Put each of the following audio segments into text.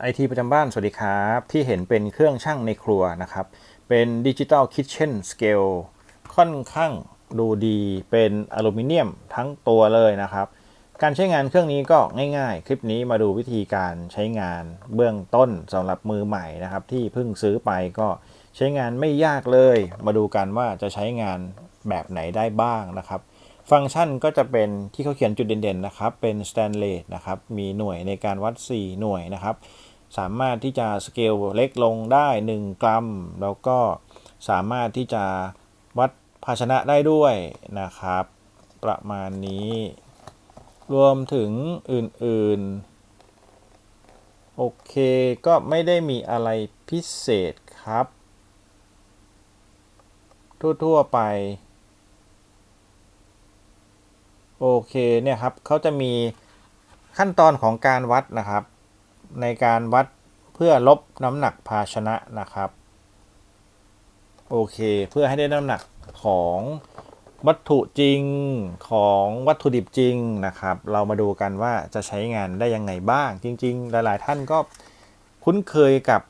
ไอทีประจำบ้าน สวัสดีครับ ที่เห็นเป็นเครื่องช่างในครัวนะครับ เป็นดิจิ t a ลคิ t เช่นสเกลค่อนข้างดูดีเป็นอลูมิเนียมทั้งตัวเลยนะครับ การใช้งานเครื่องนี้ก็ง่ายๆ คลิปนี้มาดูวิธีการใช้งานเบื้องต้นสำหรับมือใหม่นะครับ ที่เพิ่งซื้อไปก็ใช้งานไม่ยากเลย มาดูกันว่าจะใช้งานแบบไหนได้บ้างนะครับ ฟังก์ชันก็จะเป็นที่เขาเขียนจุดเด่นๆนะครับ เป็นสแตนเลสนะครับ มีหน่วยในการวัด 4 หน่วยนะครับ สามารถที่จะสเกลเล็กลงได้ 1 กรัม แล้วก็สามารถที่จะวัดภาชนะได้ด้วยนะครับ ประมาณนี้ รวมถึงอื่นๆ โอเคก็ไม่ได้มีอะไรพิเศษครับ ทั่ว ๆ ไป โอเคเนี่ยครับเขาจะมีขั้นตอนของการวัดนะครับ ในการวัดเพื่อลบน้ำหนักภาชนะนะครับ โอเค เพื่อให้ได้น้ำหนักของวัตถุจริงของวัตถุดิบจริงนะครับ เรามาดูกันว่าจะใช้งานได้ยังไงบ้าง จริง ๆ หลาย ๆ ท่านก็คุ้นเคยกับ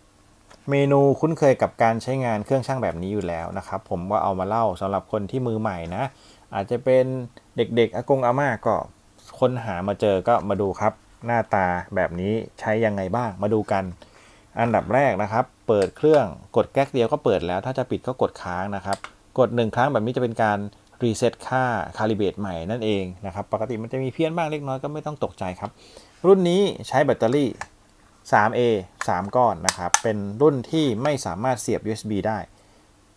เมนูคุ้นเคยกับการใช้งานเครื่องช่างแบบนี้อยู่แล้วนะครับ ผมก็เอามาเล่าสำหรับคนที่มือใหม่นะ อาจจะเป็นเด็กๆอากงอาม่าก็ค้นหามาเจอก็มาดูครับ หน้าตาแบบนี้ใช้ยังไงบ้างมาดูกัน อันดับแรกนะครับ เปิดเครื่องกดแก๊กเดียวก็เปิดแล้ว ถ้าจะปิดก็กดค้างนะครับ กด 1 ครั้งแบบนี้จะเป็นการรีเซ็ตค่าคาลิเบตใหม่นั่นเองนะครับ ปกติมันจะมีเพี้ยนบ้างเล็กน้อยก็ไม่ต้องตกใจครับ รุ่นนี้ใช้แบตเตอรี่ 3A 3 ก้อนนะครับ เป็นรุ่นที่ไม่สามารถเสียบ USB ได้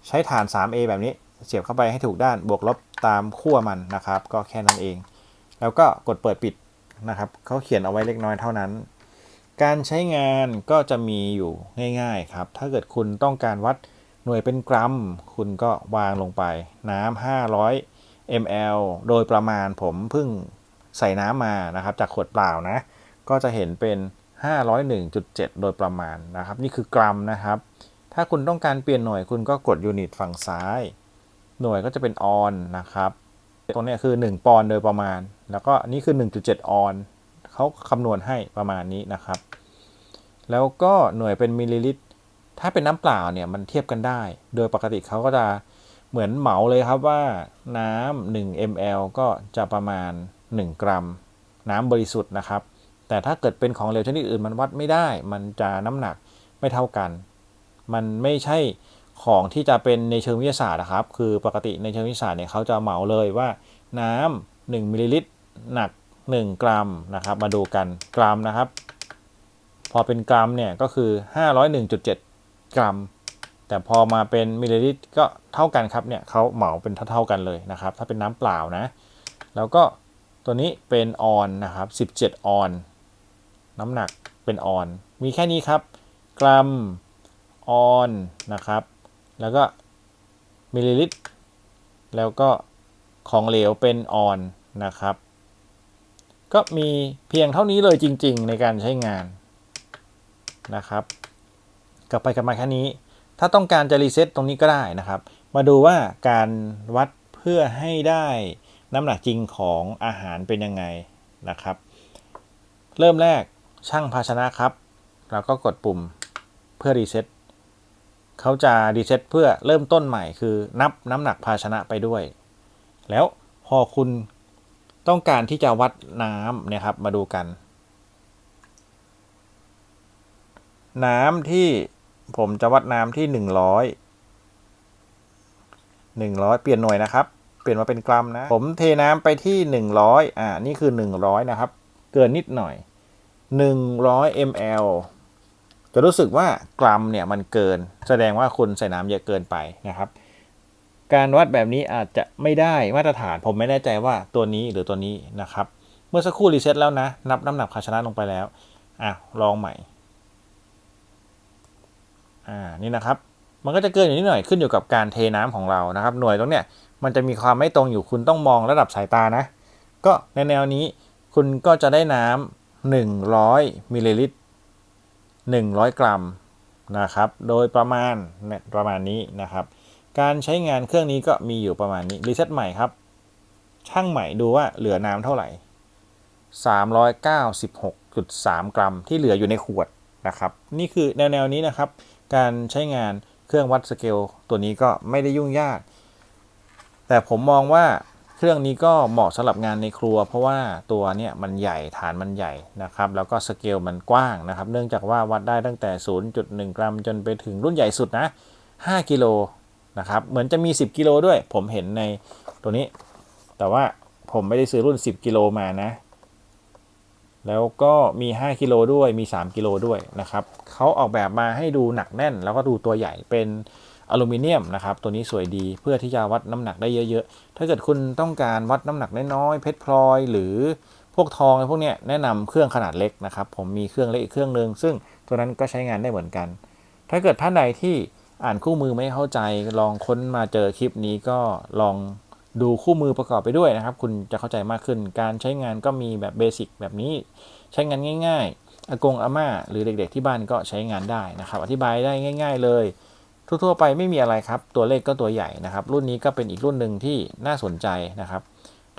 ใช้ฐาน 3A แบบนี้เสียบเข้าไปให้ถูกด้านบวกลบตามขั้วมันนะครับ ก็แค่นั้นเอง แล้วก็กดเปิดปิดนะครับเขาเขียนเอาไว้เล็กน้อยเท่านั้น การใช้งานก็จะมีอยู่ง่ายๆครับ ถ้าเกิดคุณต้องการวัดหน่วยเป็นกรัม คุณก็วางลงไปน้ำ500 ml โดยประมาณผมเพิ่งใส่น้ำมานะครับ จากขวดเปล่านะ ก็จะเห็นเป็น 501.7 โดยประมาณนะครับ นี่คือกรัมนะครับ ถ้าคุณต้องการเปลี่ยนหน่วยคุณก็กดยูนิตฝั่งซ้าย หน่วยก็จะเป็นออนนะครับ ตรงนี้คือ 1 ปอนด์โดยประมาณ แล้วก็นี่คือ 1.7 ออนเขาคำนวณให้ประมาณนี้นะครับ แล้วก็หน่วยเป็นมิลลิลิตร ถ้าเป็นน้ำเปล่าเนี่ยมันเทียบกันได้ โดยปกติเขาก็จะเหมือนเหมาเลยครับว่าน้ำ1 ml ก็จะประมาณ 1 กรัม น้ำบริสุทธิ์นะครับ แต่ถ้าเกิดเป็นของเหลวชนิดอื่นมันวัดไม่ได้ มันจะน้ำหนักไม่เท่ากัน มันไม่ใช่ของที่จะเป็นในเชิงวิทยาศาสตร์นะครับ คือปกติในเชิงวิทยาศาสตร์เนี่ยเขาจะเหมาเลยว่าน้ำ1มิลลิลิตรหนัก 1 กรัมนะครับ มาดูกันกรัมนะครับ พอเป็นกรัมเนี่ยก็คือ 501.7 กรัม แต่พอมาเป็นมิลลิลิตรก็เท่ากันครับเนี่ยเขาเหมาเป็นเท่าๆกันเลยนะครับ ถ้าเป็นน้ำเปล่านะ แล้วก็ตัวนี้เป็นออนนะครับ 17 ออน น้ำหนักเป็นออน มีแค่นี้ครับ กรัมออนนะครับ แล้วก็มิลลิลิตร แล้วก็ของเหลวเป็นออนนะครับ ก็มีเพียงเท่านี้เลยจริง ๆ ในการใช้งานนะครับ กลับไปกลับมาแค่นี้ ถ้าต้องการจะรีเซ็ตตรงนี้ก็ได้นะครับ มาดูว่าการวัดเพื่อให้ได้น้ำหนักจริงของอาหารเป็นยังไงนะครับ เริ่มแรก ช่างภาชนะครับ เราก็กดปุ่มเพื่อรีเซ็ตเขาจะรีเซ็ตเพื่อเริ่มต้นใหม่คือนับน้ำหนักภาชนะไปด้วย แล้วพอคุณต้องการที่จะวัดน้ำเนี่ยครับมาดูกัน น้ำที่ผมจะวัดน้ำที่ 100 100 เปลี่ยนหน่วยนะครับ เปลี่ยนมาเป็นกรัมนะ ผมเทน้ำไปที่ 100 อ่า นี่คือ 100 นะครับ เกินนิดหน่อย 100 ml จะรู้สึกว่ากรัมเนี่ยมันเกิน แสดงว่าคุณใส่น้ำเยอะเกินไปนะครับ การวัดแบบนี้อาจจะไม่ได้มาตรฐาน ผมไม่แน่ใจว่าตัวนี้หรือตัวนี้นะครับ เมื่อสักครู่รีเซ็ตแล้วนะ นับน้ำหนักภาชนะลงไปแล้ว อะ ลองใหม่ อ่า นี่นะครับ มันก็จะเกินอยู่นิดหน่อยขึ้นอยู่กับการเทน้ำของเรานะครับ หน่วยตรงเนี้ยมันจะมีความไม่ตรงอยู่คุณต้องมองระดับสายตานะ ก็ในแนวนี้คุณก็จะได้น้ำ 100มิลลิลิตร100 กรัมนะครับ โดยประมาณประมาณนี้นะครับ การใช้งานเครื่องนี้ก็มีอยู่ประมาณนี้รีเซ็ตใหม่ครับ ช่างใหม่ดูว่าเหลือน้ำเท่าไหร่ 396.3 กรัม ที่เหลืออยู่ในขวดนะครับ นี่คือแนวแนวๆนี้นะครับ การใช้งานเครื่องวัดสเกลตัวนี้ก็ไม่ได้ยุ่งยาก แต่ผมมองว่า เครื่องนี้ก็เหมาะสำหรับงานในครัว เพราะว่าตัวเนี่ยมันใหญ่ฐานมันใหญ่นะครับ แล้วก็สเกลมันกว้างนะครับ เนื่องจากว่าวัดได้ตั้งแต่ 0.1 กรัม จนไปถึงรุ่นใหญ่สุดนะ 5 กิโลนะครับ เหมือนจะมี 10 กิโลด้วย ผมเห็นในตัวนี้ แต่ว่าผมไม่ได้ซื้อรุ่น 10 กิโลมานะ แล้วก็มี 5 กิโลด้วย มี 3 กิโลด้วยนะครับ เขาออกแบบมาให้ดูหนักแน่น แล้วก็ดูตัวใหญ่เป็น อลูมิเนียมนะครับตัวนี้สวยดีเพื่อที่จะวัดน้ำหนักได้เยอะๆ ถ้าเกิดคุณต้องการวัดน้ำหนักน้อยๆเพชรพลอย หรือพวกทองอะไรพวกเนี้ยแนะนำเครื่องขนาดเล็กนะครับ ผมมีเครื่องเล็กอีกเครื่องหนึ่งซึ่งตัวนั้นก็ใช้งานได้เหมือนกัน ถ้าเกิดท่านใดที่อ่านคู่มือไม่เข้าใจลองค้นมาเจอคลิปนี้ก็ลองดูคู่มือประกอบไปด้วยนะครับ คุณจะเข้าใจมากขึ้น การใช้งานก็มีแบบเบสิกแบบนี้ใช้งานง่าย ๆ อากงอาม่าหรือเด็กๆที่บ้านก็ใช้งานได้นะครับ อธิบายได้ง่าย ๆ เลย ทั่วๆไปไม่มีอะไรครับ ตัวเลขก็ตัวใหญ่นะครับ รุ่นนี้ก็เป็นอีกรุ่นหนึ่งที่น่าสนใจนะครับ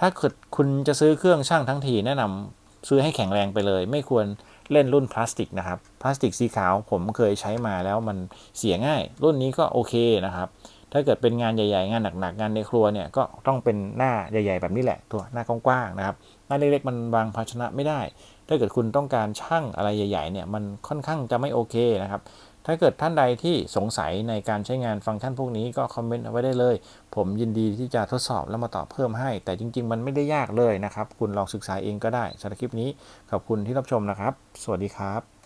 ถ้าเกิดคุณจะซื้อเครื่องช่างทั้งทีแนะนำซื้อให้แข็งแรงไปเลย ไม่ควรเล่นรุ่นพลาสติกนะครับ พลาสติกสีขาวผมเคยใช้มาแล้วมันเสียง่าย รุ่นนี้ก็โอเคนะครับ ถ้าเกิดเป็นงานใหญ่ๆ งานหนักๆ งานในครัวเนี่ยก็ต้องเป็นหน้าใหญ่ ๆ แบบนี้แหละ ตัวหน้ากว้างๆนะครับ หน้าเล็กๆมันวางภาชนะไม่ได้ ถ้าเกิดคุณต้องการช่างอะไรใหญ่ๆ เนี่ยมันค่อนข้างจะไม่โอเคนะครับ ถ้าเกิดท่านใดที่สงสัยในการใช้งานฟังก์ชันพวกนี้ก็คอมเมนต์เอาไว้ได้เลย ผมยินดีที่จะทดสอบแล้วมาตอบเพิ่มให้ แต่จริง ๆ มันไม่ได้ยากเลยนะครับ คุณลองศึกษาเองก็ได้สำหรับคลิปนี้ขอบคุณที่รับชมนะครับ สวัสดีครับ